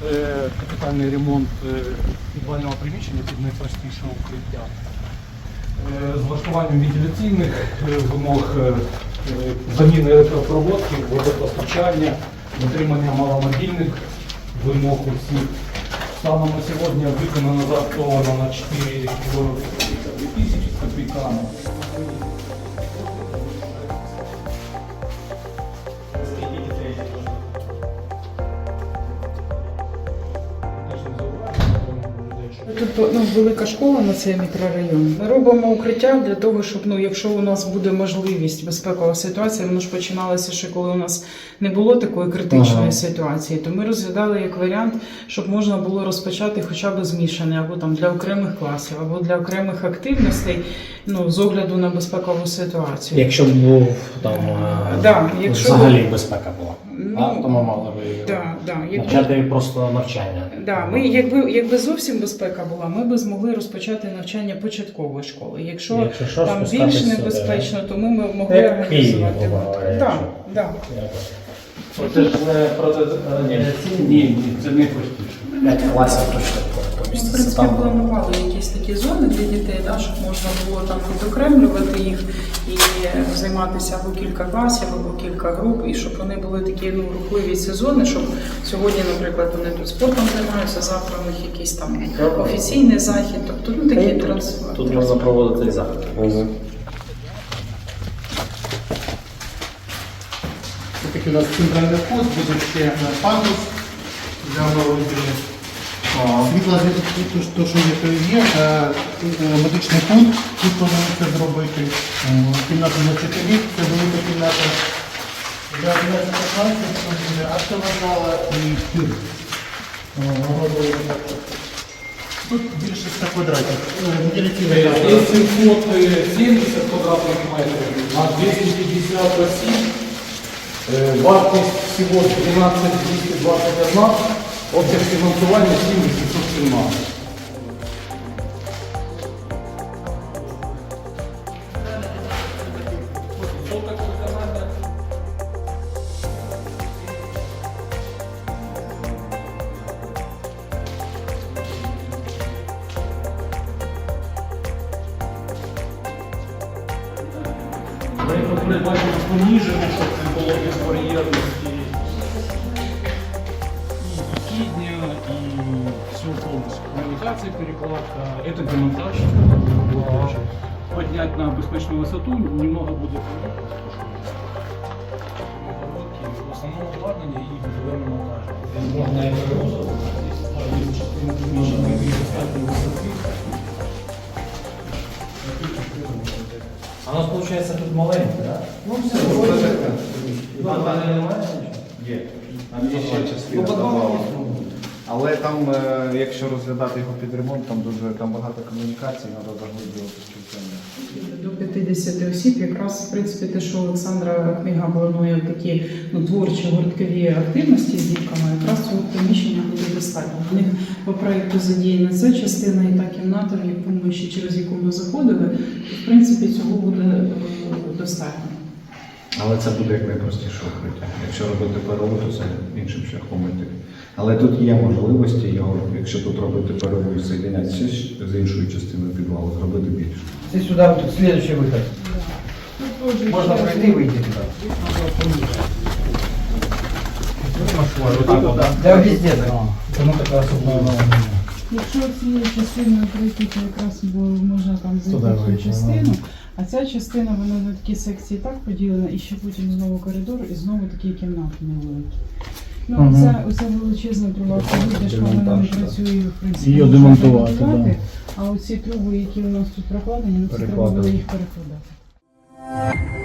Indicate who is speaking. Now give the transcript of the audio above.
Speaker 1: Це капітальний ремонт е, підвального приміщення під найпростіше укриття. Е, З влаштуванням вентиляційних е, вимог, заміни електропроводки, водопостачання, дотримання маломобільних вимог усіх. Станом на сьогодні виконано заактовано на 4 тисячі з копійками.
Speaker 2: Тут ну, велика школа на цей мікрорайон. Ми робимо укриття для того, щоб ну, якщо у нас буде можливість безпекова ситуація, воно ж починалося ще коли у нас не було такої критичної
Speaker 3: Ага.
Speaker 2: ситуації, то ми розглядали як варіант, щоб можна було розпочати хоча б змішане або там для окремих класів, або для окремих активностей, ну з огляду на безпекову ситуацію.
Speaker 3: Якщо б був там е,
Speaker 2: Да, якщо
Speaker 3: взагалі безпека була.
Speaker 2: Ну,
Speaker 3: а, то ми мали би
Speaker 2: Да, да, якби-
Speaker 3: навчати просто навчання.
Speaker 2: Да, ми, якби, якби зовсім безпека була, ми б змогли розпочати навчання початкової школи. Якщо,
Speaker 3: Якщо що,
Speaker 2: там
Speaker 3: спускатись
Speaker 2: більш
Speaker 3: сюди,
Speaker 2: небезпечно, то ми б могли
Speaker 3: Як
Speaker 2: організувати.
Speaker 3: Києві
Speaker 2: от.
Speaker 3: грубо
Speaker 2: Да,
Speaker 3: якщо.
Speaker 2: да.
Speaker 3: Якось.
Speaker 1: Це ж не протирадіаційні, ні, ні, це не простіше.
Speaker 3: П'ять класів точно
Speaker 2: в
Speaker 3: поміститься
Speaker 2: принципі, планували якісь такі зони для дітей, да, щоб можна було там відокремлювати їх і займатися або кілька класів, або кілька груп, і щоб вони були такі ну, рухливі сезони, щоб сьогодні, наприклад, вони тут спортом займаються, завтра у них якийсь там офіційний захід, тобто ну, такі транс...
Speaker 3: Тут можна проводити і заходи.
Speaker 1: Це такий у нас центральний вход, буде ще е, пандус для молоді.
Speaker 4: Світла то, що є. Е, е, Медичний пункт, тут планується це зробити. Кімната для вчителів, це велика кімната для 11 класів, там буде актова зала і тир. Тут більше 100 квадратів. Е, зала.
Speaker 1: Є 770 квадратних метрів на 250 осіб. Вартість всього 12 221, обсяг фінансування 7817. Ми бачимо поніжено, щоб Перекладка, это демонтаж. Поднять на безпечну висоту немного буде в основному обладнання і будовельне монтаж. Можна і перевозити.
Speaker 3: А у нас виходить тут маленький, так?
Speaker 1: Ну, все,
Speaker 3: І там немає нічого?
Speaker 5: Є. Ще частина добавлена. Але там, е, якщо розглядати його під ремонт, там дуже там багато комунікацій, треба заглиблювати спілкування.
Speaker 2: До 50 осіб, якраз в принципі те, що Олександра Книга планує такі ну, творчі гурткові активності з дітками, якраз цього приміщення буде достатньо. В них по проєкту задіяна ця частина і та кімната, в яку ще через яку ми заходили, в принципі цього буде е, достатньо.
Speaker 6: Але це буде як найпростіше укриття. Якщо робити перерву, то це іншим шляхом йти. Але тут є можливості його, якщо тут робити перерву і соєдиняти з з іншою частиною підвалу, зробити більше.
Speaker 7: Ты сюда, вот тут следующий выход. Можно пройти и выйти туда. Да, везде так.
Speaker 1: Тому така особлива.
Speaker 2: Якщо цією частиною пройти, то якраз бо можна там зайти
Speaker 1: Туди
Speaker 2: в цю
Speaker 1: вийти,
Speaker 2: частину, а ця частина вона на такі секції так поділена, і ще потім знову коридор, і знову такі кімнати невеликі. Ну,
Speaker 1: Мгм.
Speaker 2: оця, оця величезна труба що вона не працює, в принципі,
Speaker 1: Її
Speaker 2: можна
Speaker 1: демонтувати,
Speaker 2: демонтувати, а оці труби, які у нас тут прокладені, ну це треба
Speaker 1: Перекладати.
Speaker 2: було їх перекладати.